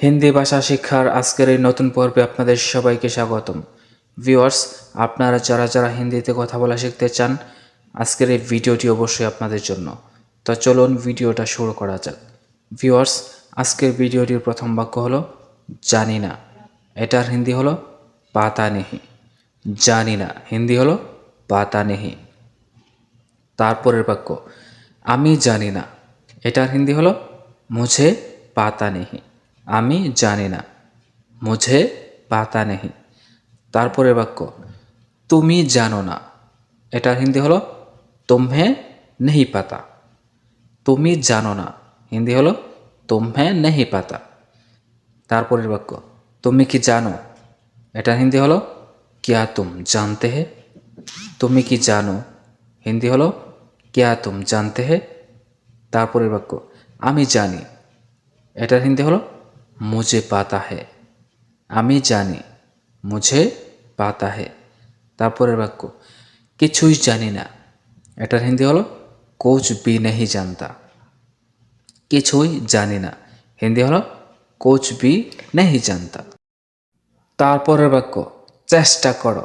হিন্দি ভাষা শিক্ষার আজকের এই নতুন পর্বে আপনাদের সবাইকে স্বাগতম। ভিউয়ার্স, আপনারা যারা যারা হিন্দিতে কথা বলা শিখতে চান, আজকের এই ভিডিওটি অবশ্যই আপনাদের জন্য। তো চলুন ভিডিওটা শুরু করা যাক। ভিউয়ার্স, আজকের ভিডিওটির প্রথম বাক্য হলো, জানি না। এটার হিন্দি হলো পাতা নেহি জানি না। হিন্দি হলো পাতা নেহি তারপরের বাক্য, আমি জানি না। এটার হিন্দি হলো, মুঝে পাতা নেহি আমি জানি না। মুঝে পাতা নেহি। তারপরের বাক্য, তুমি জানো না। এটার হিন্দি হলো, তুমহে নেহি পাতা। তুমি জানো না। হিন্দি হলো, তুমহে নেহি পাতা। তারপরের বাক্য, তুমি কি জানো? এটা হিন্দি হলো, কিয়া তুম জানতে হে? তুমি কি জানো? হিন্দি হলো, কিয়া তুম জানতে হে? তারপরের বাক্য, আমি জানি। এটার হিন্দি হলো মুঝে পাতা হে আমি জানি মুঝে পাতা হে তারপরের বাক্য কিছুই জানি না এটার হিন্দি হলো কোচ বি নেহি জানতা কিছুই জানি না হিন্দি হলো কোচ বি নেহি জানতা তারপরের বাক্য চেষ্টা করো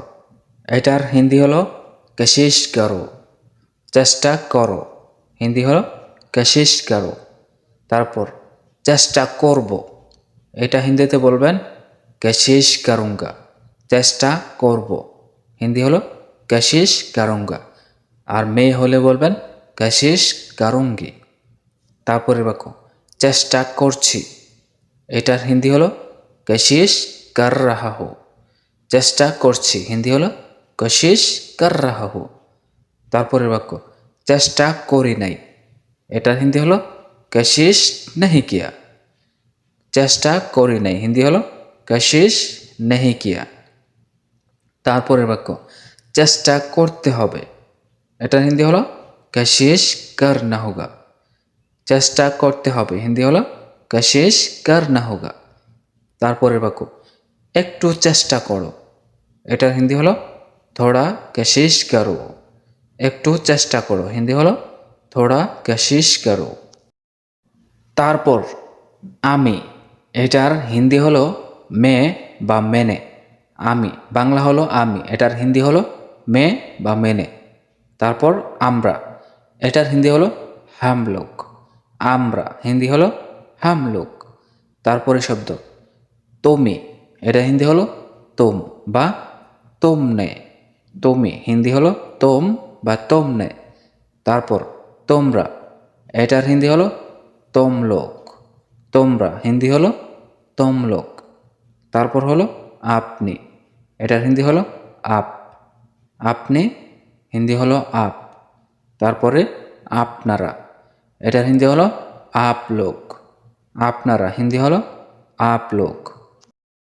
এটার হিন্দি হলো কশিস করো চেষ্টা করো হিন্দি হলো কশিস করো তারপর চেষ্টা করব এটা হিন্দিতে বলবেন ক্যাশিস করুঙ্গা চেষ্টা করব। হিন্দি হলো ক্যাশিস করুঙ্গা আর মেয়ে হলে বলবেন ক্যাশিস করুঙ্গি তারপরে বাক্য, চেষ্টা করছি। এটার হিন্দি হলো কশিস কর রাহা হো চেষ্টা করছি, হিন্দি হলো কশিস কর রাহা হো তারপরের বাক্য, চেষ্টা করি নাই। এটার হিন্দি হলো কশিস নেহি কিয়া চেষ্টা করি নাই। হিন্দি হলো, কশিস নেহি কিয়া। তারপরের বাক্য, চেষ্টা করতে হবে। এটার হিন্দি হলো, কশিস কর না হোগা। চেষ্টা করতে হবে। হিন্দি হলো, কশিস কর না হোগা। তারপরের বাক্য, একটু চেষ্টা করো। এটার হিন্দি হলো, থোড়া কশিস করো। একটু চেষ্টা করো। হিন্দি হলো, থোড়া কশিস করো। তারপর, আমি এটার হিন্দি হলো মে বা মেনে, আমি, বাংলা হলো আমি, এটার হিন্দি হলো মে বা মেনে। তারপর আমরা, এটার হিন্দি হলো হাম লোক আমরা, হিন্দি হলো হাম লোক তারপরে শব্দ, তুমি, এটা হিন্দি হলো তোম বা তোমনে, তুমি, হিন্দি হলো তোম বা তোমনে। তারপর তোমরা, এটার হিন্দি হলো তোম লোক তোমরা, হিন্দি হলো তমলোক। তারপর হলো আপনি। এটার হিন্দি হলো আপ। আপনি, হিন্দি হলো আপ। তারপরে আপনারা। এটার হিন্দি হলো আপ লোক আপনারা, হিন্দি হলো আপ লোক